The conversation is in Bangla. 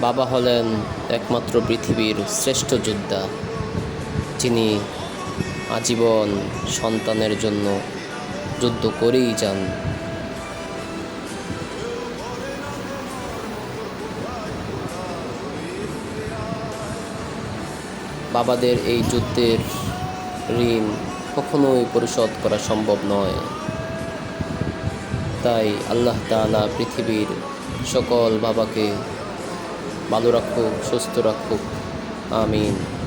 বাবা হলেন একমাত্র পৃথিবীর শ্রেষ্ঠ যোদ্ধা, যিনি আজীবন সন্তানের জন্য যুদ্ধ করেই যান। বাবাদের এই যুদ্ধের ঋণ কখনোই পরিশোধ করা সম্ভব নয়। তাই আল্লাহ তাআলা পৃথিবীর সকল বাবাকে ভালো রাখুক সুস্থ রাখুক। আমিন।